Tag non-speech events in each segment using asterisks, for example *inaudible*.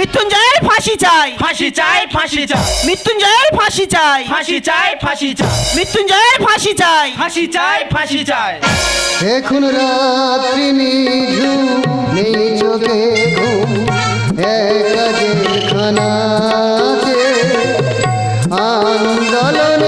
মৃত্যুঞ্জয়ের ফাঁসি চাই। ফাঁসি চাই ফাঁসি চাই। মৃত্যুঞ্জয়ের ফাঁসি চাই। ফাঁসি চাই ফাঁসি চাই। মৃত্যুঞ্জয়ের ফাঁসি চাই। ফাঁসি চাই ফাঁসি চাই। এখন রাত্রি নিঝুম নেই চোখে ঘুম। একা খানাতে আন্দোলন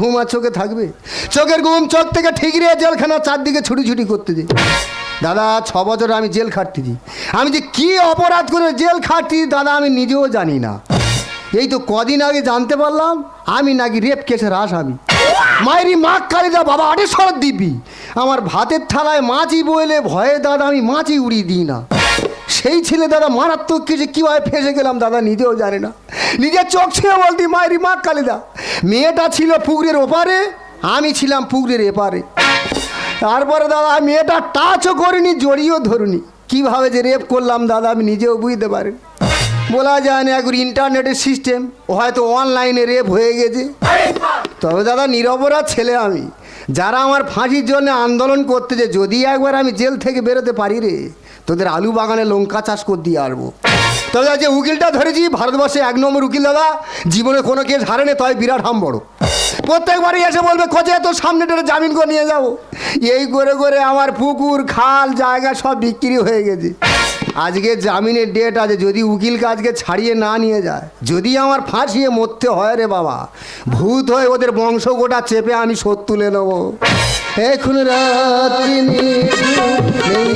ঘুম আর চোখে থাকবে? চোখের ঘুম চোখ থেকে ঠিক রে, জেলখানা চারদিকে ছুটি ছুটি করতে যে দাদা, ছ বছর আমি জেল খাটতেছি আমি যে কি অপরাধ করে জেল খাটছি দাদা, আমি নিজেও জানি না। এই তো কদিন আগে জানতে পারলাম, আমি নাকি রেপ কেসের আসামি। মায়েরি মা কালিদা বাবা আটেশ্বর দিবি। আমার ভাতের থালায় মাছি বইলে ভয়ে দাদা, আমি মাছি উড়িয়ে দিই না। সেই ছেলে দাদা মারাত্মক কিছু কীভাবে ফেসে গেলাম দাদা নিজেও জানে না। নিজের চোখ ছিল বলতি মায়েরি মা, কালিদা, মেয়েটা ছিল পুকুরের ওপারে, আমি ছিলাম পুকুরের এপারে। তারপরে দাদা মেয়েটা টাচও করিনি জড়িয়েও ধরুনি। কীভাবে যে রেপ করলাম দাদা, আমি নিজেও বুঝতে পারি বলা যায় না এখন ইন্টারনেটের সিস্টেম, হয়তো অনলাইনে রেপ হয়ে গেছে। তবে দাদা, নিরপরাধ ছেলে আমি। যারা আমার ফাঁসির জন্য আন্দোলন করতেছে, যদি একবার আমি জেল থেকে বেরোতে পারি রে তোদের আলু বাগানে লঙ্কা চাষ করে দিয়ে আসব। তবে যে উকিলটা ধরেছি, ভারতবর্ষে এক নম্বর উকিল দাদা। জীবনে কোনো কেস হারেনি তবে বিরাট হাম বড়। প্রত্যেকবারই এসে বলবে কোচে তোর সামনে টেনে জামিন করে নিয়ে যাব। এই করে করে আমার পুকুর, খাল, জায়গা সব বিক্রি হয়ে গেছে। আজকে জামিনের ডেট আছে, যদি উকিলকে আজকে ছাড়িয়ে না নিয়ে যায়, যদি আমার ফাঁসিয়ে মরতে হয় রে বাবা, ভূত হয়ে ওদের বংশ গোটা চেপে আমি শোধ তুলে নেব। এখন রাত্রি নেই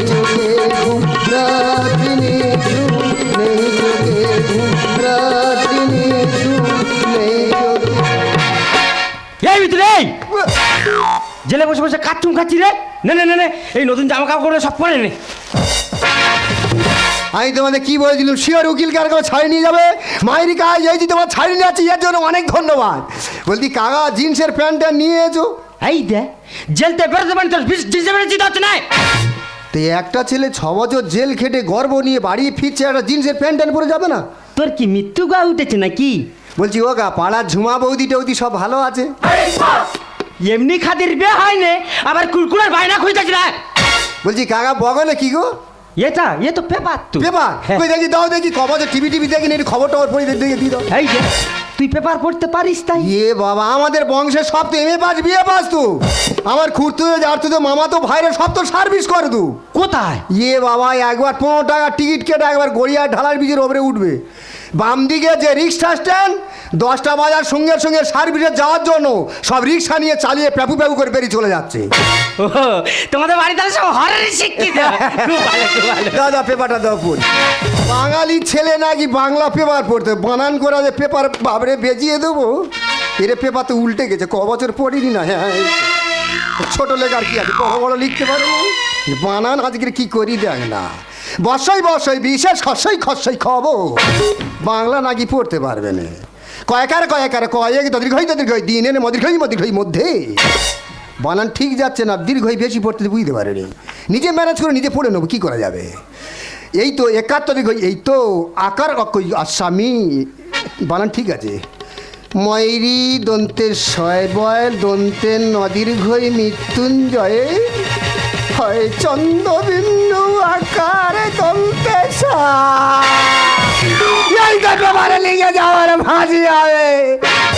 চোখে ঘুম, রাত্রি নেই চোখে ঘুম, রাত্রি নেই চোখে এই ভিতরে জেলে বসে বসে কাচ্চুম খাচ্ছি রে। নে নে নে এই নতুন জামা কাপড় সব পরে নে। আমি তোমাদের কি বলেছিলাম শিওর উকিল কার কাছে ছাড়িয়ে নিয়ে যাবে? মায়েরি কাজ এই যে তোমার ছাড়িয়ে নিয়ে যাচ্ছি এর জন্য অনেক ধন্যবাদ। বলতি কাকা জিন্সের প্যান্টটা নিয়ে এসো। এই দে জেলতে বেরোতে পারেন তোর জিজে বেরোচ্ছি হচ্ছে না তো একটা ছেলে ছ বছর জেল খেটে গর্ব নিয়ে বাড়ি ফিরছে একটা জিন্সের প্যান্ট ট্যান্ট পরে যাবে না? তোর কি মৃত্যু গা উঠেছে নাকি? বলছি ও গা পাড়ার ঝুমা বৌদি টৌদি সব ভালো আছে? এমনি খাতির বিয়ে হয়নি আবার কুরকুরার বায়না খুঁজতেছি না? বলছি কাকা বগলে কি গো? এটা এ তো পেপার তো। পেপার? হ্যাঁ। কই দেখি দাও দেখি খবর টিভি টিভি দেখি একটু খবর টবর পড়ি দেখি দি দাও। এই যে তুই পেপার পড়তে পারিস তাই? এ বাবা আমাদের বংশের সব তো এমএ পাস বিএ পাস তো। আমার খুঁড়তে যার তো মামা তো ভাইরা সব তো সার্ভিস করে তু কোথায়? এ বাবা একবার পনেরো টাকা টিকিট কেটে একবার গড়িয়া ঢালার বীজের ওপরে উঠবে। বাম দিকে যে রিক্সা স্ট্যান্ড দশটা বাজার সঙ্গে সঙ্গে সার্ভিসে যাওয়ার জন্য সব রিক্সা নিয়ে চালিয়ে প্যাপু প্যাপু করে বেরিয়ে চলে যাচ্ছে। ও তোমাদের বাড়ি তাহলে সব হরের শিক্ষিত। *laughs* খুব ভালো, খুব ভালো। দাদা পেপারটা দাও পড়ি বাঙালি ছেলে নাকি বাংলা পেপার পড়তে? বানান করা যে পেপার বাবরে বেজিয়ে দেবো। এর পেপার তো উল্টে গেছে ক বছর পড়িনি না হ্যাঁ এই ছোট লেখার কি আছে? বড় বড় লিখতে পারে না বানান আজকে কি করি দেখ না। বর্ষই বর্ষই বিশেষ খসই খসই খব। বাংলা নাকি পড়তে পারবে না। কয়েকারে কয়েকারে, কয়েক দীর্ঘই দীর্ঘই এনে মদীর্ঘই মদীর্ঘই মধ্যে। বানান ঠিক যাচ্ছে না, দীর্ঘই বেশি পড়তে বুঝতে পারেনি। নিজে ম্যানেজ করে নিজে পড়ে নেব, কী করা যাবে? এই তো একাত্তর এই তো আকার আসামি। বানান ঠিক আছে। ময়ূরী দন্তের শয় বয়, দন্তের নদীর্ঘই মৃত্যুঞ্জয়ে। হয় চন্দ্রবিন্দু আকারে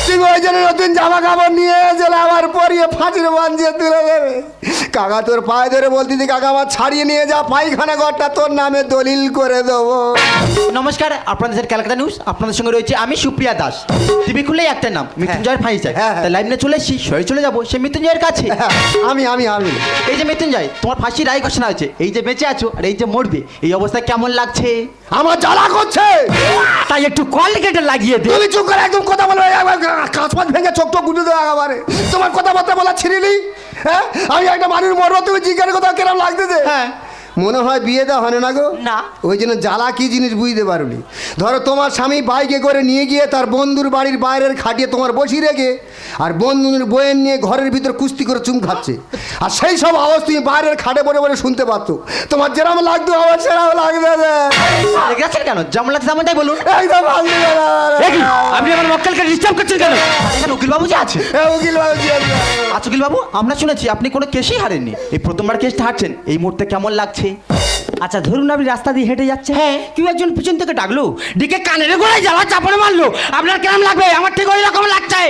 তুই ওই জন্য নতুন জামা কাপড় নিয়ে এসে আবার পরিয়ে ফাঁসির বাঞ্জিয়ে তুলে দেবে। কাকা তোর পায়ে ধরে বলতেছি কাকা আমার ছাড়িয়ে নিয়ে যা পায়খানা ঘরটা তোর নামে দলিল করে দেবো। নমস্কার আপনাদের ক্যালকাটা নিউজ আপনাদের সঙ্গে রয়েছে আমি সুপ্রিয়া দাস। টিভি খুললেই একটা নাম মৃত্যুঞ্জয়ের ফাঁসি চাই হ্যাঁ, হ্যাঁ। তাই লাইভ নিয়ে চলে এসেছি সরে চলে যাব সে মৃত্যুঞ্জয়ের কাছে। হ্যাঁ, আমি আমি আমি। এই যে মৃত্যুঞ্জয় তোমার ফাঁসি রায় ঘোষণা হয়েছে। এই যে বেঁচে আছো আর এই যে মরবে এই অবস্থায় কেমন লাগছে? আমার জ্বালা করছে! তাই একটু কলগেটে লাগিয়ে দে। তুমি চুপ করে একদম কথা বলবে কাঁচপাত ভেঙে চোখ টোক গুঁজে দেবো একেবারে। তোমার কথাবার্তা বলা ছিঁড়িলি হ্যাঁ? আমি একটা মানুষ মর্মা তুমি জিজ্ঞাসা কথা কেরাম লাগতেছে হ্যাঁ। মনে হয় বিয়ে দেওয়া হয় না গো? না। ওই জন্য জ্বালা কি জিনিস বুঝতে পারোনি। ধরো তোমার স্বামী বাইকে করে নিয়ে গিয়ে তার বন্ধুর বাড়ির বাইরের খাটিয়ে তোমার বসিয়ে রেখে আর বন্ধুর বইয়ের নিয়ে ঘরের ভিতর কুস্তি করে চুম খাচ্ছে। আর সেই সব আওয়াজ তুমি বাইরের খাটে বসে বসে শুনতে পারতো তোমার যেরকম লাগতো আওয়াজ সেরকম লাগবে। কেন? যেমন লাগছে তেমনটাই বলুন। একদম আপনি আমার মক্কেলকে ডিস্টার্ব করছেন কেন? উকিল বাবু যে আছে। উকিল বাবু আছে। আচ্ছা উকিল বাবু আমরা শুনেছি আপনি কোনো কেসই হারেননি। এই প্রথমবার কেসটা হারছেন। এই মুহূর্তে কেমন লাগছে? আচ্ছা ধরুন আপনি রাস্তা দিয়ে হেঁটে যাচ্ছে হ্যাঁ। কেউ একজন পিছন থেকে ডাকলো ডিকে কানের গোড়ায় জ্বালা চাপড়ে মারলো। আপনার কেমন লাগবে? আমার ঠিক ওই রকম লাগছে।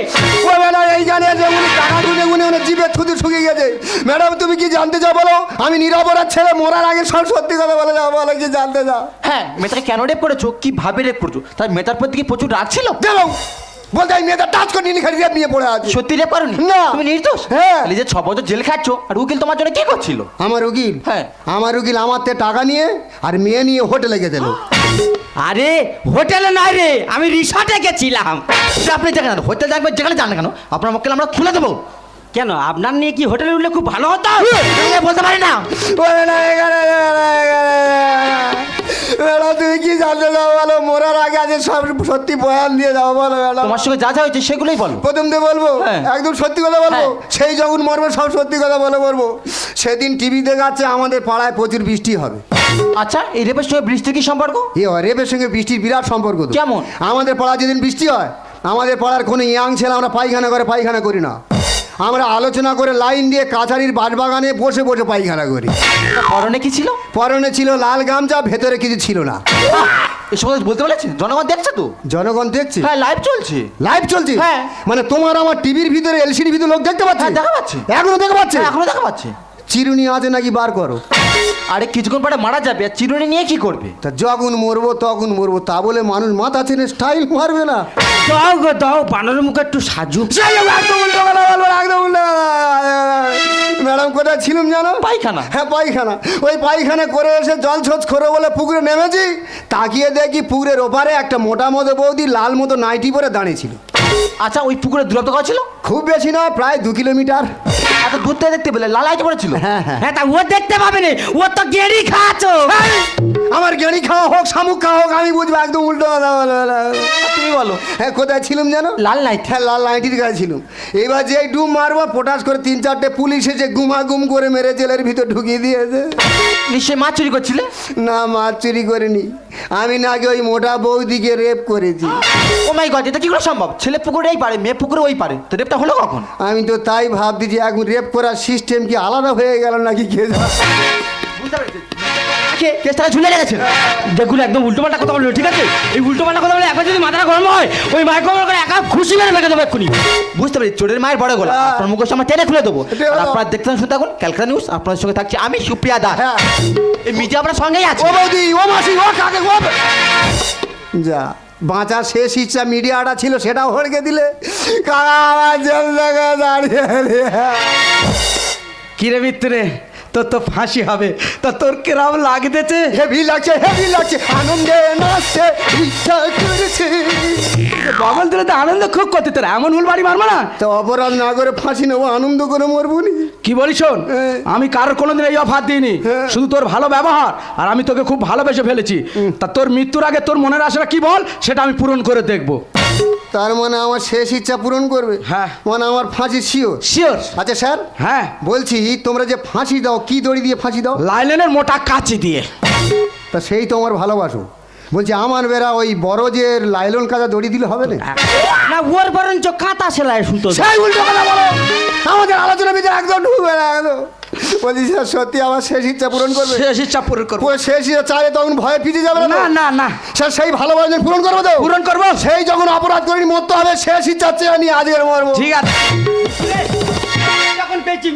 ও ম্যাডাম এই জানি যে উনি টাকা গুনে গুনে উনি জিভে থুতু শুকিয়ে গেছে। ম্যাডাম তুমি কি জানতে চাও বলো? আমি নিরাপরাধ ছেলে মরার আগে সব সত্যি কথা বলে যাও বলো কি জানতে চাও? হ্যাঁ মেয়েটাকে কেন রেপ করেছ? কীভাবে রেপ করেছ? তাই মেয়েটার প্রতি কি প্রচুর রাগ ছিল? দেবো বলতে আমি মেয়েটা টাচ করে নিয়ে খালি রেপ নিয়ে পড়ে আছে। সত্যি রেপ করনি না। তুমি নির্দোষ? হ্যাঁ। যে ছ বছর জেল খাচ্ছ আর উকিল তোমার জন্য কি করছিল? আমার উকিল? হ্যাঁ। আমার উকিল আমার থেকে টাকা নিয়ে আর মেয়ে নিয়ে হোটেলে গেছিল। আরে হোটেলে নয় রে আমি রিসর্টে গেছিলাম। আপনি দেখেন হোটেল দেখবেন যেখানে জানেন কেন? আপনার মক্কেল আমরা খুলে দেবো। কেন আপনার নিয়ে কি হোটেলে উঠলে খুব ভালো হতো? বলতে পারি না। না। ম্যাডাম তুমি কি জানতে চাও বলো মরার আগে আছে সব সত্যি বয়ান দিয়ে যাও বলো ম্যাডাম তোমার সঙ্গে যা যা হয়েছে সেগুলোই বলো প্রথম দিয়ে বলব হ্যাঁ। একদম সত্যি কথা বলব হ্যাঁ। সেই যখন মরবো সব সত্যি কথা বলে বলব সেদিন টিভি দেখাচ্ছে আমাদের পাড়ায় প্রচুর বৃষ্টি হবে আচ্ছা এই রেপের সঙ্গে বৃষ্টির কি সম্পর্ক এ রেবের সঙ্গে বৃষ্টির বিরাট সম্পর্ক কেমন? আমাদের পাড়ায় যেদিন বৃষ্টি হয় আমাদের পাড়ার কোনো ইয়াং ছেলে আমরা পায়খানা করে পায়খানা করি না আমরা আলোচনা করে লাইন দিয়ে কাছারির বাগানে বসে বসে পায়খানা করি। পরনে কি ছিল? পরনে ছিল লাল গামছা ভেতরে কিছু ছিল না। এসব বলতে বলেছে? জনগণ দেখছে তো? জনগণ দেখছে? হ্যাঁ লাইভ চলছে। লাইভ চলছে? হ্যাঁ। মানে তোমার আমার টিভির ভিতরে এলসিডি ভিতরে লোক দেখতে পাচ্ছে? হ্যাঁ, দেখা পাচ্ছে। এখনও দেখা পাচ্ছে? হ্যাঁ, এখনও দেখা পাচ্ছে। চিরুনি আছে নাকি বার করো? আরে কিছুক্ষণ পরে মারা যাবে আর চিরুনি নিয়ে কি করবে? তা যখন মরবো তখন মরবো তা বলে মানুষ মাথা চেনে স্টাইল মারবে না। দাও গো দাও বানরের মুখে একটু সাজু। ম্যাডাম কোথায় ছিলাম জানো? পায়খানা। হ্যাঁ পায়খানা। ওই পায়খানা করে এসে জল ছোচ করে বলে পুকুরে নেমেছি। তাকিয়ে দেখি পুকুরের ওপারে একটা মোটা মতো বৌদি লাল মতো নাইটি পরে দাঁড়িয়েছিল আচ্ছা ওই পুকুরে দূরত্ব কত ছিল? খুব বেশি নয় প্রায় দু কিলোমিটার। এত দূর থেকে দেখতে পেলে লাল আইটে পড়েছিল। হ্যাঁ হ্যাঁ। হ্যাঁ তা ও দেখতে পাবে না। ও তো গেড়ি খাচ্ছো আমার গেড়ি খাওয়া হোক শামুক খাওয়া হোক আমি বুঝব একদম উল্টো তুমি বলো। হ্যাঁ কোথায় ছিলাম জানো লাল নাইট। হ্যাঁ লাল লাইটির গায়ে ছিলাম। এবার যে ডুব মারবো পটাশ করে তিন চারটে পুলিশ এসে গুমা গুম করে মেরে জেলের ভিতর ঢুকিয়ে দিয়েছে। নিশ্চয়ই মাছ চুরি করছিলে? না মাছ চুরি করিনি। আমি নাকি ওই মোটা বৌদিকে রেপ করেছি। ও মাই গড এটা কি করে সম্ভব? ছেলে পুকুরে এই পারে মেয়ে পুকুরে ওই পারে তো রেপটা হলো কখন? আমি তো তাই ভাবছি যে এখন রেপ করার সিস্টেম কি আলাদা হয়ে গেল নাকি কে জানে? কে কেসটাকে ঝুলে রেখেছে দেখুন একদম উল্টো পাল্টা কথা বলল ঠিক আছে? এই উল্টো পাল্টা কথা বলে একবার যদি মাথাটা গরম হয় ওই মাইক্রোফোন করে একা খুশি মেরে মেখে দেবো এক্ষুনি। বুঝতে পারি চোরের মায়ের বড় গলা। হ্যাঁ। আপনার মুখোশ আমার টেনে খুলে দেবো। আপনারা দেখতে শুনতে থাকুন ক্যালকাটা নিউজ। আপনাদের সঙ্গে থাকছি আমি সুপ্রিয়া দাস। হ্যাঁ। এই মিডিয়া আপনার সঙ্গেই আছে। ও বৌদি ও মাসি ও কাকে ও যা বাঁচার শেষ ইচ্ছা মিডিয়াটা ছিল সেটাও হড়কে দিলে। কাকা আমার জেল দাঁড়িয়ে কিরে মিত্রে? তোর তো ফাঁসি হবে। তা তোর কিরাম লাগতেছে? হেভি লাগছে হেভি লাগছে আনন্দে নাচছে ইচ্ছা করেছে। বগল দিলে তো আনন্দ খুব করতে তোর এমন হুল বাড়ি মারবো না। তো অপরাধ না করে ফাঁসি নেব আনন্দ করে মরবো নি? কি বলি শোন। আমি কারোর কোনোদিন এই অফার দিইনি। শুধু তোর ভালো ব্যবহার আর আমি তোকে খুব ভালোবেসে ফেলেছি। তা তোর মৃত্যুর আগে তোর মনের আশাটা কি বল সেটা আমি পূরণ করে দেখব। তার মানে আমার শেষ ইচ্ছা পূরণ করবে? হ্যাঁ। মানে আমার ফাঁসি শিওর? শিওর। আচ্ছা স্যার? হ্যাঁ। বলছি তোমরা যে ফাঁসি দাও কি দড়ি দিয়ে ফাঁসি দাও? লাইলেনের মোটা কাচি দিয়ে। তা সেই তো আমার ভালোবাসো। বলছি আমার বেড়া ওই বড় যে লাইলন কাজা দড়ি দিলে হবে না? না ওর বরঞ্চ কাঁথা সেলাই শুনতো সেই উল্টো কথা বলো। আমাদের আলোচনা ভিতরে একদম ঢুকবে না একদম বলছি সত্যি আমার শেষ ইচ্ছা পূরণ করবে? শেষ ইচ্ছা পূরণ করব। শেষ ইচ্ছা চাইলে তখন ভয়ে পিছিয়ে যাবে না না না না। স্যার সেই ভালোবাসা পূরণ করব তো? পূরণ করব। সেই যখন অপরাধ করিনি মরতে হবে শেষ ইচ্ছা চেয়ে নিয়ে আজকের মরবো। ঠিক আছে।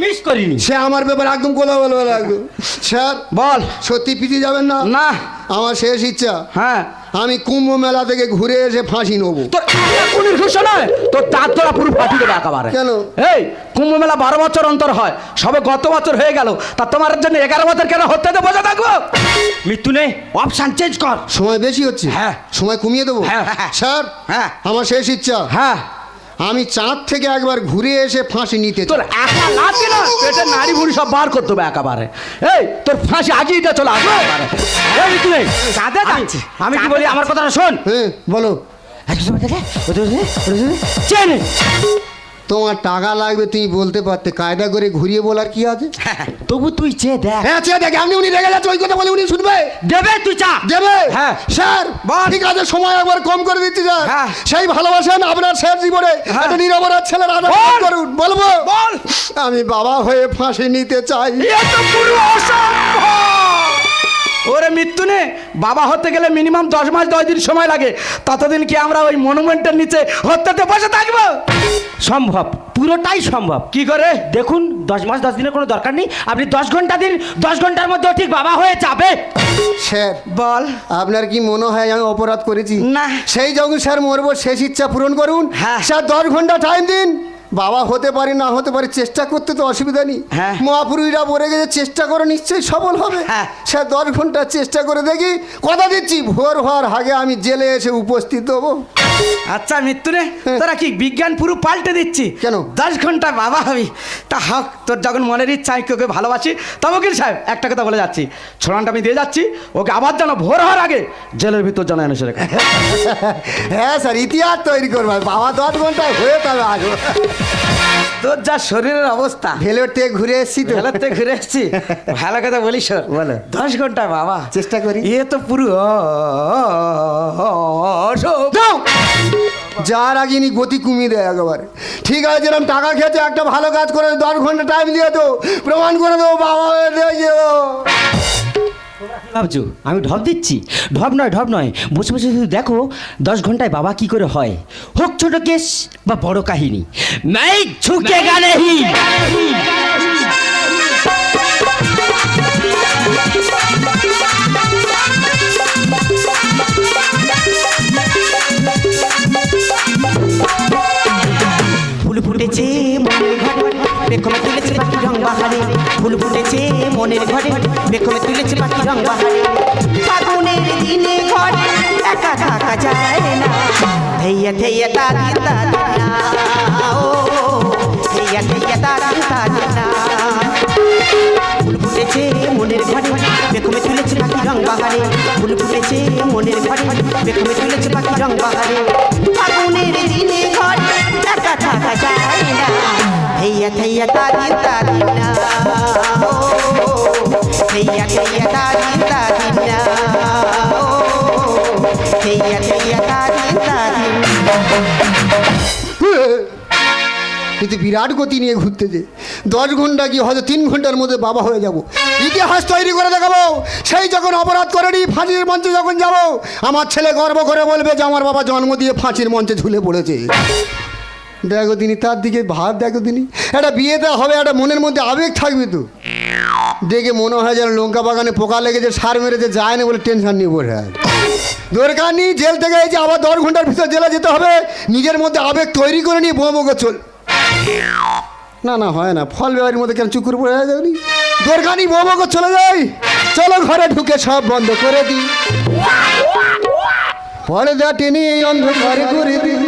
মিস করিনি। সে আমার ব্যাপারে একদম কথা বলবে একদম স্যার বল। সত্যি পিছিয়ে যাবেন না? না। আমার শেষ ইচ্ছা। হ্যাঁ। আমি কুম্ভ মেলা থেকে ঘুরে এসে ফাঁসি নেব। তোর এখনই ঘোষণা তোর দাঁত তোরা পুরো ফাটি দেবে একেবারে। কেন? এই কুম্ভ মেলা বারো বছর অন্তর হয় সবে গত বছর হয়ে গেল তা তোমার জন্য এগারো বছর কেন হতে দেবো বসে থাকব? মৃত্যু নেই অপশান চেঞ্জ কর। সময় বেশি হচ্ছে। হ্যাঁ। সময় কমিয়ে দেবো। হ্যাঁ, হ্যাঁ। স্যার হ্যাঁ। আমার শেষ ইচ্ছা। হ্যাঁ। আমি চাঁদ থেকে একবার ঘুরে এসে ফাঁসি নিতে। তোর একা লাগবে না? এটা নারী ভুড়ি সব বার করতে হবে একেবারে। এই তোর ফাঁসি আজই এটা চলে আসবে এই চাঁদে আমি- আমি কি বলি? আমার কথাটা শোন। হ্যাঁ বলো। চেনে। তোমার টাকা লাগবে তুমি বলতে পারতে কায়দা করে ঘুরিয়ে বলার কি আছে? *laughs* তবু তুই চেয়ে দেখ। হ্যাঁ আচ্ছা দেখ আপনি উনি রেগে যাচ্ছে ওই কথা বলে উনি শুনবে? দেবে তুই চা। দেবে? হ্যাঁ। স্যার বল। ঠিক আছে সময় একবার কম করে দিচ্ছি স্যার। হ্যাঁ। সেই ভালোবাসেন আপনার শেষ জীবনে। হ্যাঁ। একটা নিরপরাধ ছেলের আদর করুন বলব? বল। আমি বাবা হয়ে ফাঁসি নিতে চাই। এ তো পুরো অসম্ভব। ওরে মৃত্যু নে। বাবা হতে গেলে মিনিমাম দশ মাস দশ দিন সময় লাগে। ততদিন কি আমরা ওই মনুমেন্টের নিচে হত্যাতে বসে থাকব? সম্ভব। পুরোটাই সম্ভব। কি করে? দেখুন দশ মাস দশ দিনের কোনো দরকার নেই। আপনি দশ ঘণ্টা দিন দশ ঘণ্টার মধ্যে ঠিক বাবা হয়ে যাবে। স্যার বল। আপনার কি মনে হয় আমি অপরাধ করেছি? না। সেই যখন স্যার মরবো শেষ ইচ্ছা পূরণ করুন। হ্যাঁ। স্যার দশ ঘণ্টা টাইম দিন। বাবা হতে পারি না হতে পারি চেষ্টা করতে তো অসুবিধা নেই। হ্যাঁ। মহাপুরুষরা বলে গেছে চেষ্টা করে নিশ্চয়ই সফল হবে। হ্যাঁ। স্যার দশ ঘণ্টা চেষ্টা করে দেখি কথা দিচ্ছি ভোর হওয়ার আগে আমি জেলে এসে উপস্থিত হব। আচ্ছা মৃত্যু নে তোরা কি বিজ্ঞান পুরো পাল্টে দিচ্ছি? কেন? দশ ঘণ্টা বাবা হবি। তা হক তোর যখন মনের ইচ্ছা আমি ওকে ভালোবাসি। তবে কি সাহেব একটা কথা বলে যাচ্ছি। ছোড়ানটা আমি দিয়ে যাচ্ছি ওকে আবার যেন ভোর হওয়ার আগে জেলের ভিতর এনে সেরে হ্যাঁ স্যার ইতিহাস তৈরি করবে। বাবা দশ ঘণ্টা হয়ে তবে আগে। তোর যা শরীরের অবস্থা। ভেলোর থেকে ঘুরে এসেছি তো। ভেলাতে ঘুরে এসছি। *laughs* ভালো কথা বলিস বলো। দশ ঘণ্টা বাবা। চেষ্টা করি। এ তো পুরো যার আগে ইনি গতি কমিয়ে দেয় একেবারে। ঠিক আছে যেরকম টাকা খেতে একটা ভালো কাজ করে দশ ঘণ্টা টাইম দিয়ে তো প্রমাণ করে দেবো বাবা। ভাবছ আমি ঢপ দিচ্ছি। ঢপ নয় ঢপ নয়। বসে বসে শুধু দেখো দশ ঘন্টায় বাবা কি করে হয়। হোক ছোট কেস বা বড় কাহিনী। ঝুঁকে ফুটেছে মনের ঘরে। ফুল ফুটেছে মনের ঘরে। বেকমে তুলেছে পাখি রং বাহারে ফাগুনের দিনে ঘরে একা থাকা যায় না। থেইয়া থেইয়া তাদি তাদি না ও থেইয়া থেইয়া তাদি তাদি না ফুল ফুটেছে মনের ঘরে বেকমে তুলেছে পাখি রং বাহারে ফুল ফুটেছে মনের ঘরে বেকমে তুলেছে পাখি রং বাহারে ফাগুনের দিনে ঘরে একা থাকা যায় না। হেইয়া থেইয়া তাদি তাদি না কিন্তু বিরাট গতি নিয়ে ঘুরতে যে। দশ ঘণ্টা কি হয়তো তিন ঘণ্টার মধ্যে বাবা হয়ে যাব। ইতিহাস তৈরি করে দেখাবো। সেই যখন অপরাধ করেনি ফাঁসির মঞ্চে যখন যাব, আমার ছেলে গর্ব করে বলবে যে আমার বাবা জন্ম দিয়ে ফাঁসির মঞ্চে ঝুলে পড়েছে। দেখো তিনি তার দিকে ভাব দেখো তিনি একটা বিয়েতে হবে, একটা মনের মধ্যে আবেগ থাকবে তো। দেখে মনে হয় যেন লঙ্কা বাগানে পোকা লেগেছে, সার মেরেছে, যায় না বলে টেনশন নিয়ে বসে আছে। দরকার নেই, জেল থেকে এই যে আবার দশ ঘণ্টার ভিতর জেলে যেতে হবে, নিজের মধ্যে আবেগ তৈরি করে নিয়ে বোমোকে চল। না না, হয় না, ফল ব্যবহারের মধ্যে কেন চুকুর পড়ে যায়নি দরকার নেই বোমোকে চলে যাই। চলো ঘরে ঢুকে সব বন্ধ করে দিই। পর্দা টেনে এই অন্ধকারে করে দিই।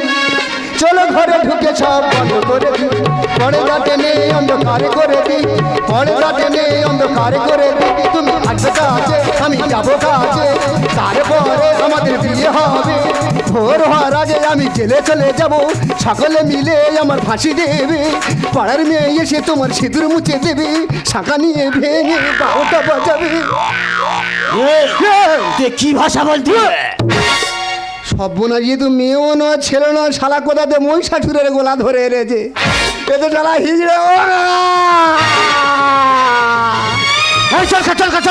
চলো ঘরে ঢুকে সব বন্ধ করে দিই। পর্দা টেনে অন্ধকারে করে দিই। পর্দা টেনে এই অন্ধকারে করে দিই। তুমি আসবে কাছে আমি যাব কাছে। তারপরে আমাদের বিয়ে হবে। ভোর হওয়ার আগে আমি জেলে চলে যাব। সকলে মিলে আমার ফাঁসি দেবে। পাড়ার মেয়ে এসে তোমার সিঁদুর মুছে দেবে। শাঁখা নিয়ে ভেঙে বারোটা বাজাবে। কি ভাষা বলতি সব বোনা যেহেতু মেয়েও নয় ছেলে নয়, শালা কোথাতে মই শাশুড়ের গোলা ধরে এনেছে? এ তো শালা হিজড়ে তো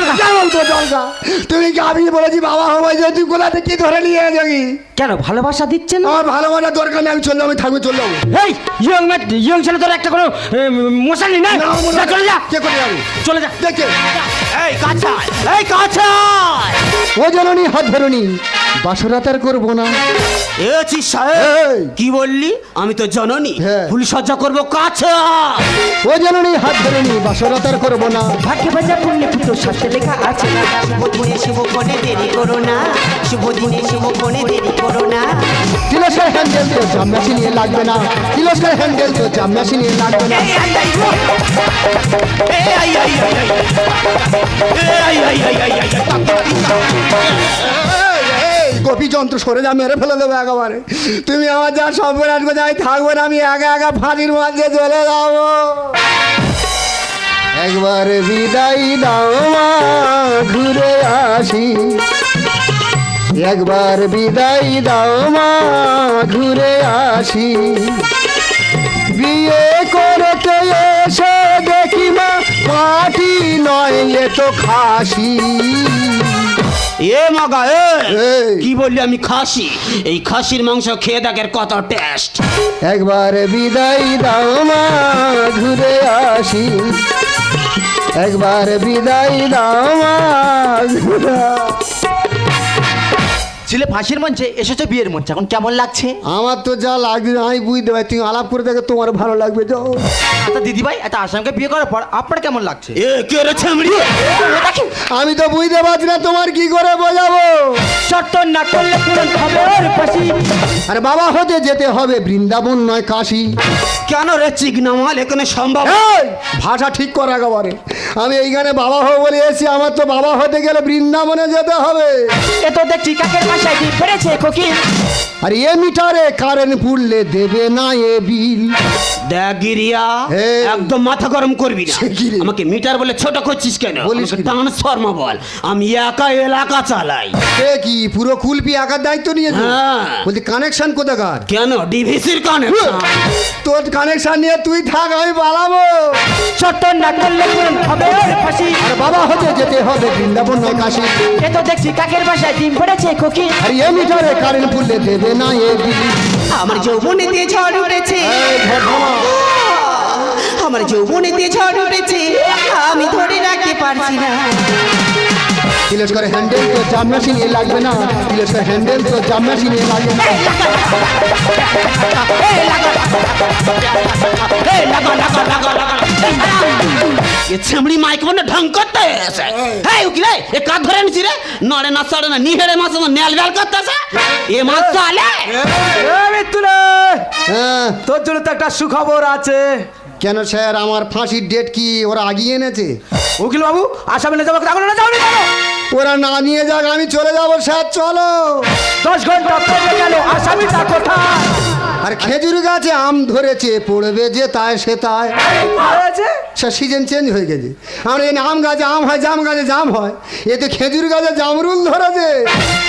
তুমি কি আমি বলেছি বাবা হবাই যে তুই কোথা থেকে ধরে নিয়ে যাবি কেন ভালোবাসা দিচ্ছে না? আমার ভালোবাসা দরকার নেই আমি চলে যাব আমি থাকব চলে যাব। এই ইয়ং ইয়ং ছেলে তোর একটা কোনো মশাল নেই? না চলে যা। কে করে যাবি? চলে যা। দেখে। এই কাছা এই কাছা ও জননী হাত ধরুনি। বাসরাতার করব না। এ সাহেব। কি বললি? আমি তো জননী। হ্যাঁ। ফুল সজ্জা করব কাছে ও জননী হাত ধরুনি। বাসরাতার করব না। ভাগ্যে বাজা পুণ্যে পুত্র শাস্ত্রে লেখা আছে না শুভ কোণে দেরি করো না শুভ দিনে শুভ কোণে দেরি করো না তিলস্কার হ্যান্ডেল তো নিয়ে লাগবে না তিলস্কার হ্যান্ডেল তো নিয়ে লাগবে না এই, গোপী যন্ত্র সরে যা মেরে ফেলে দেবো একেবারে তুমি আমার যা সব আসবে যাই থাকবে না আমি একা একা ফাঁসির মাঝে চলে যাব একবার বিদায় দাও মা ঘুরে আসি। একবার বিদায় দাও মা ঘুরে আসি। বিয়ে করতে এসে দেখি মা পাটি নয় এ তো খাসি। এ মাগা এ কি বললি আমি খাসি? এই খাসির মাংস খেয়ে দেখের কত টেস্ট একবার বিদায় দাও মা ঘুরে আসি। একবার বিদায় দাও ছেলে ফাঁসির মঞ্চে এসেছে বিয়ের মঞ্চে এখন কেমন লাগছে? আমার তো যা লাগছে আমি বুঝতে পারি তুমি আলাপ করে দেখে তোমার ভালো লাগবে যাও। আচ্ছা দিদি ভাই একটা আসামকে বিয়ে করার পর আপনার কেমন লাগছে? এ কে রে ছামড়ি? আমি তো বুঝতে পারছি না তোমার কি করে বোঝাবো। শর্ত না করলে হবে ওর ফাঁসি। আরে বাবা হতে যেতে হবে বৃন্দাবন নয় কাশি। কেন রে চিকনামাল এখানে সম্ভব? এই, ভাষা ঠিক কর একেবারে। আমি এইখানে বাবা হব বলে এসেছি আমার তো বাবা হতে গেলে বৃন্দাবনে যেতে হবে। এ তো দেখছি কাকের বাসায় কি ফেরেছে কোকিল। আর এ মিটারে কারেন্ট পুড়লে দেবে না এ বিল। দেখ গিরিয়া। একদম মাথা গরম করবি না? আমাকে মিটার বলে ছোট করছিস কেন? বলিস আমাকে কি? ট্রান্সফর্মা বল। আমি একা এলাকা চালাই। সে কি পুরো কুলপি একার দায়িত্ব নিয়েছে? হ্যাঁ। বলছি কানেকশন কোথাকার? কেন? ডিভিসির কানে তোর কানেকশন নিয়ে তুই থাক আমি পালাবো। শর্ত না করলে হবে? ওর ফাঁসি আর বাবা হতে যেতে হবে বৃন্দাবন নয় কাশি এ তো দেখছি কাকের বাসায় ডিম ফেরেছে কোকিল। আর এ মিটারে কারেন্ট পুড়লে দেবে না এ বিল আমার যৌবনেতে ঝড় উঠেছে। আমার যৌবনেতে ঝড় উঠেছে। আমি ধরে রাখতে পারছি না। তিলস্কর হ্যান্ডেল তো জামনাসি নিয়ে লাগবে না। তিলস্কর হ্যান্ডেল তো জামনাসি নিয়ে লাগবে না। ছেমড়ি মাইক মনে ঢং করতে এসে এ কাজ ধরে নিছি রে নড়ে না সড়ে না নিহেড়ে মাছ নেল বেল করতেছে এ মাছ চালে হ্যাঁ তোর জন্য তো একটা সুখবর আছে কেন স্যার আমার ফাঁসির ডেট কি ওরা আগিয়ে এনেছে? উকিল বাবু আসামে নিয়ে যাব না যাও কেন? ওরা না নিয়ে যাক আমি চলে যাব স্যার চলো। দশ ঘণ্টা পরে গেল আসামিটা কোথায়? আর খেজুর গাছে আম ধরেছে পড়বে যে তাই সে স্যার সিজন চেঞ্জ হয়ে গেছে। আর এই আম গাছে আম হয় জাম গাছে জাম হয় এতে খেজুর গাছে জামরুল ধরেছে।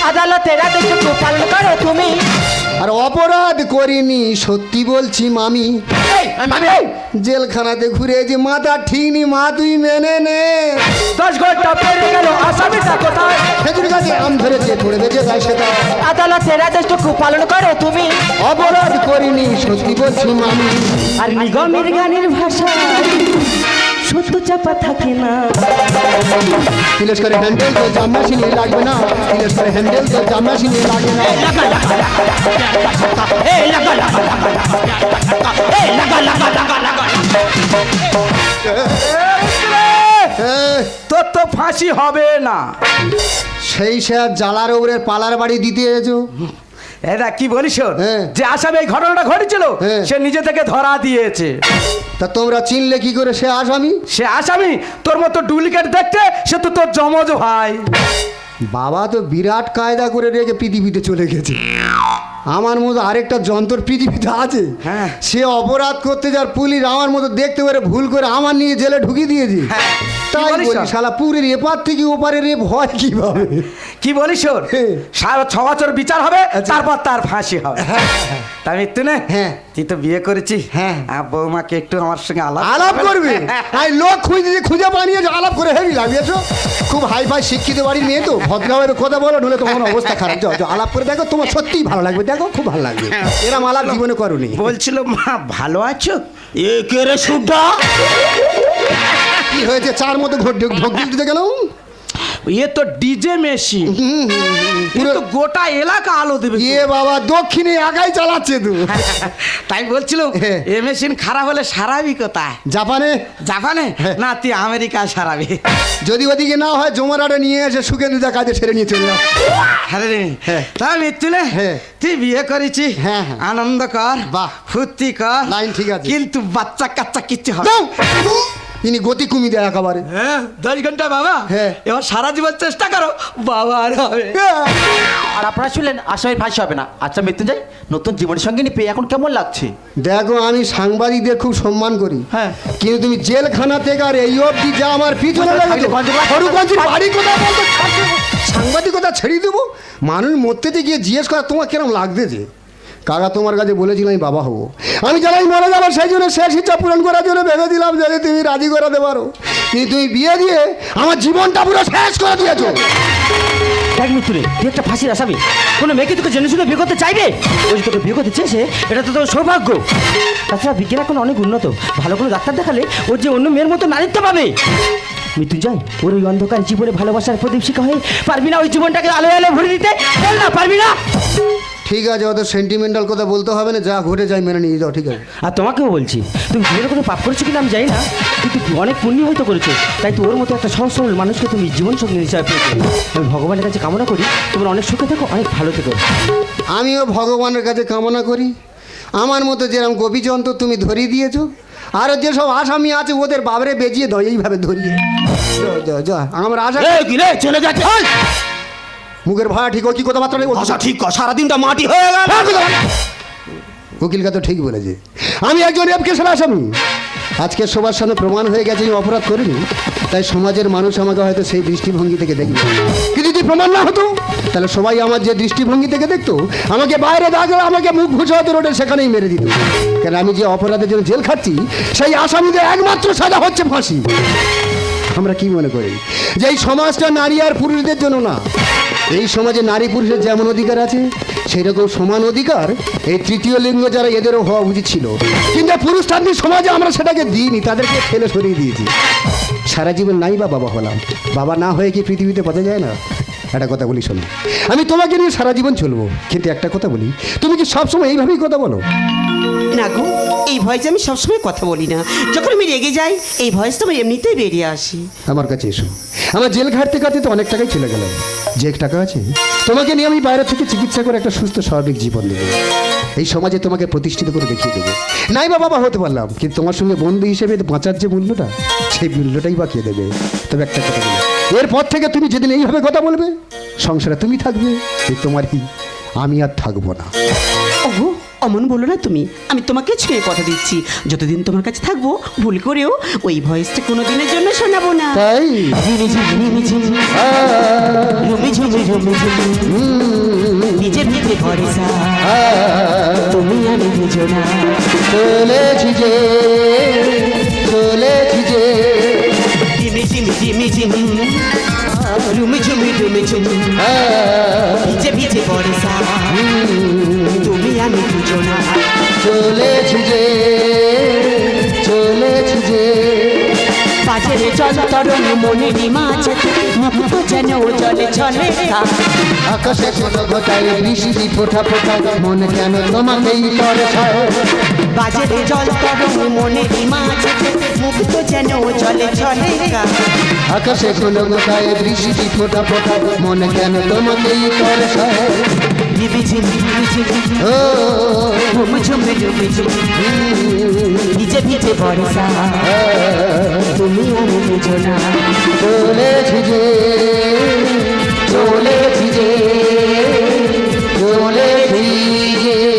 আদালতের দেখে পালন করো তুমি। আর অপরাধ করিনি সত্যি বলছি মামি। জেলখানাতে ঘুরে যে মাথা ঠিক নি মা তুই মেনে নে। দশ ঘণ্টা পরে গেল আসামিটা কোথায়? খেজুর গাছে আম ধরেছে পড়বে যে তাই সে তাই আদালতের পালন করো তুমি? অপরাধ করিনি সত্যি বলছি মামি। আর নিগমের গানের ভাষা সত্য চাপা থাকে না তিলেশ করে হ্যান্ডেল তো লাগবে না তিলেশ করে হ্যান্ডেল তো লাগবে না হ্যাঁ, তোর তো ফাঁসি হবে না সেই স্যার জালার উপরে পালার বাড়ি দিতে এসো এটা কি বলিস। যে আসামি এই ঘটনাটা ঘটেছিল। সে নিজে থেকে ধরা দিয়েছে। তা তোমরা চিনলে কি করে সে আসামি? সে আসামি? তোর মতো ডুপ্লিকেট দেখতে সে তো তোর জমজ ভাই। বাবা তো বিরাট কায়দা করে রেখে পৃথিবীতে চলে গেছে। আমার মতো আরেকটা যন্ত্র পৃথিবীতে আছে হ্যাঁ। সে অপরাধ করতে যার পুলিশ আমার মতো দেখতে পারে ভুল করে আমার নিয়ে জেলে ঢুকিয়ে দিয়েছে তাই হ্যাঁ। বলি শালা পুরের এপার থেকে ওপারে রেপ হয় কীভাবে কি বলিস হ্যাঁ। সারা ছ বছর বিচার হবে আচ্ছা। তারপর তার ফাঁসি হবে তাই মৃত্যু না হ্যাঁ। তুই তো বিয়ে করেছিস হ্যাঁ। আর বৌমাকে একটু আমার সঙ্গে আলাপ আলাপ করবে? আই লোক খুঁজে খুঁজে বানিয়েছো আলাপ করে হেবি লাগিয়েছো। খুব হাই ফাই শিক্ষিত বাড়ির মেয়ে তো। ভদ্রভাবে কথা বলো নলে তোমার অবস্থা খারাপ। যাও আলাপ করে দেখো তোমার সত্যিই ভালো লাগবে। দেখো খুব ভালো লাগবে। এরম আলাপ জীবনে করনি। বলছিল মা ভালো আছো? এ কে রে সুড্ডা কি হয়েছে? চার মতো ঘোট ঢোক দিতে গেল? এ তো ডিজে মেশিন কিন্তু গোটা এলাকা আলো দেবে ইয়ে বাবা দক্ষিণে একাই চালাচ্ছে তো তাই বলছিলাম হ্যাঁ। এ মেশিন খারাপ হলে সারাবি কোথায় জাপানে জাপানে। না তুই আমেরিকায় সারাবি যদি ওদিকে না হয় জমারাটা নিয়ে এসে সুখে দুটা কাজে ছেড়ে নিয়ে চলে যাও হ্যাঁ রে হ্যাঁ। তা হ্যাঁ। তুই বিয়ে করেছি হ্যাঁ, হ্যাঁ। আনন্দ কর বাহ। ফুর্তি কর লাইন ঠিক আছে। কিন্তু বাচ্চা কাচ্চা কিচ্ছু হবে ইনি গতি কমি দেয় একেবারে। হ্যাঁ দশ ঘণ্টা বাবা। হ্যাঁ। এবার সারা জীবন চেষ্টা করো বাবা আর হবে। আর আপনারা শুনলেন আসামের ফাঁসি হবে না। আচ্ছা মৃত্যুঞ্জয় নতুন জীবনের সঙ্গে নিয়ে পেয়ে এখন কেমন লাগছে? দেখো আমি সাংবাদিকদের খুব সম্মান করি। হ্যাঁ। কিন্তু তুমি জেলখানা থেকে আর এই অবধি যা আমার পিছনে বাড়ি কোথায় বলতো? সাংবাদিকতা ছেড়ে দেবো? মানুষ মরতেতে গিয়ে জিজ্ঞেস করা তোমার কিরম লাগতেছে কাকা তোমার কাছে বলেছিলাম আমি বাবা হব। আমি জানাই মরে যাব সেই জন্য শেষ ইচ্ছা পূরণ করার জন্য ভেবে দিলাম যদি তুমি রাজি করাতে পারো। কিন্তু তুমি বিয়ে দিয়ে আমার জীবনটা পুরো শেষ করে দিয়েছ। দেখ মিত্রে তুই একটা ফাঁসির আসামি। কোনো মেয়েকে তোকে জেনে শুনে বিয়ে করতে চাইবে? ওই তোকে বিয়ে করতে চেয়েছে, এটা তো তোর সৌভাগ্য। তাছাড়া বিজ্ঞান এখন অনেক উন্নত। ভালো কোনো ডাক্তার দেখালে ওর যে অন্য মেয়ের মতো নারীত্ব পাবে। মৃত্যুঞ্জয় ওর ওই অন্ধকার জীবনে ভালোবাসার প্রদীপ শিখা হয়ে পারবি না ওই জীবনটাকে আলো আলো ভরে দিতে? না, পারবি না? ঠিক আছে অত সেন্টিমেন্টাল কথা বলতে হবে না যা ঘটে যায় মেনে নিয়ে যাও ঠিক আছে। আর তোমাকেও বলছি তুমি জীবনে কোনো পাপ করেছ কিনা আমি জানি না কিন্তু অনেক পুণ্য হয়তো করেছ তাই তো ওর মতো একটা সহজ সরল মানুষকে তুমি জীবন সঙ্গী হিসাবে পেয়েছ। আমি ভগবানের কাছে কামনা করি তোমরা অনেক সুখে থেকো অনেক ভালো থেকো। আমিও ভগবানের কাছে কামনা করি। আমার মতো যেরকম গোপীচন্দ্র তুমি ধরিয়ে দিয়েছ আর যেসব আসামি আছে ওদের বাবরে বেজিয়ে দাও এইভাবে ধরিয়ে। আমার আশা চলে যাচ্ছে মুখের ভাড়া ঠিক ও কি কথাবার্তা নেই? আচ্ছা ঠিক সারাদিনটা মাটি হয়ে গেল। উকিলকে তো ঠিক বলেছে। আমি একজন রেপ কেসের আসামি। আজকে সবার সামনে প্রমাণ হয়ে গেছে আমি অপরাধ করিনি। তাই সমাজের মানুষ আমাকে হয়তো সেই দৃষ্টিভঙ্গি থেকে দেখবে। কিন্তু যদি প্রমাণ না হতো তাহলে সবাই আমার যে দৃষ্টিভঙ্গি থেকে দেখতো আমাকে বাইরে দাগলে আমাকে মুখ ঘুষে হতো রোডে সেখানেই মেরে দিত। কেন আমি যে অপরাধের জন্য জেল খাচ্ছি সেই আসামিদের একমাত্র সাজা হচ্ছে ফাঁসি। আমরা কি মনে করি? যে এই সমাজটা নারী আর পুরুষদের জন্য না এই সমাজে নারী পুরুষের যেমন অধিকার আছে সেই রকম সমান অধিকার এই তৃতীয় লিঙ্গ যারা এদেরও হওয়া উচিত ছিল। কিন্তু পুরুষতান্ত্রিক সমাজে আমরা সেটাকে দিইনি, তাদেরকে ফেলে সরিয়ে দিয়েছি। সারা জীবন নাই বা বাবা হলাম। বাবা না হয়ে কি পৃথিবীতে বাঁচা যায় না? একটা কথা বলি শোনো। আমি তোমাকে নিয়ে সারা জীবন চলবো, কিন্তু একটা কথা বলি, তুমি কি সবসময় এইভাবেই কথা বলো? না গো, এই ভয়েসে আমি সবসময় কথা বলি না। যখন আমি রেগে যাই, এই ভয়েস তো আমি এমনিতেই বেরিয়ে আসি। আমার কাছে এসো। আমার জেল ঘাটতে কাটতে তো অনেক টাকাই চলে গেল। যে এক টাকা আছে, তোমাকে নিয়ে আমি বাইরে থেকে চিকিৎসা করে একটা সুস্থ স্বাভাবিক জীবন দেবো। এই সমাজে তোমাকে প্রতিষ্ঠিত করে দেখিয়ে দেবো। নাই বা বাবা হতে পারলাম, কিন্তু তোমার সঙ্গে বন্ধু হিসেবে বাঁচার যে মূল্যটা, সেই মূল্যটাই বাকিয়ে দেবে। তবে একটা কথা বলি, এরপর থেকে তুমি যেদিন এইভাবে কথা বলবে, সংসারে তুমি থাকবে এই তোমারই, আমি আর থাকব না। অমন বলো না তুমি। আমি তোমাকে ছুঁয়ে কথা দিচ্ছি। যতদিন তোমার কাছে থাকব ভুল করেও ওই ভয়েসটা কোনো দিনের জন্য শোনাবো না। তাই? নিজে ভিতরে ঘরে যা তুমি আমি দুজনা চলেছি যে চলেছি যে ঝিমি ঝিমি ঝিমি ঝিমি। রুমি ঝুমি রুমি ঝুমি। ভিজে ভিজে পড়ে সা আমি দুজনা। চলেছি যে চলেছি যে। বাজারে জল তরণ মনে মাছ মুক্ত যেন জলে চলে। আকাশে কোনো ঘটায় বৃষ্টি ফোটা ফোটা মন কেন তোমাকেই করে বাজারে জল তরণ মনে মাছ মুক্ত যেন জলে চলে আকাশে কোনো ঘটায় বৃষ্টি ফোটা ফোটা মন কেন তোমাকেই করে নিবিঝে নিবিঝে ও ঘুম ঝুমে ডুবিঝে ভিজে ভিজে বর্ষা তুমিও বুঝো না চলে ভিজে চলে ভিজে চলে ভিজে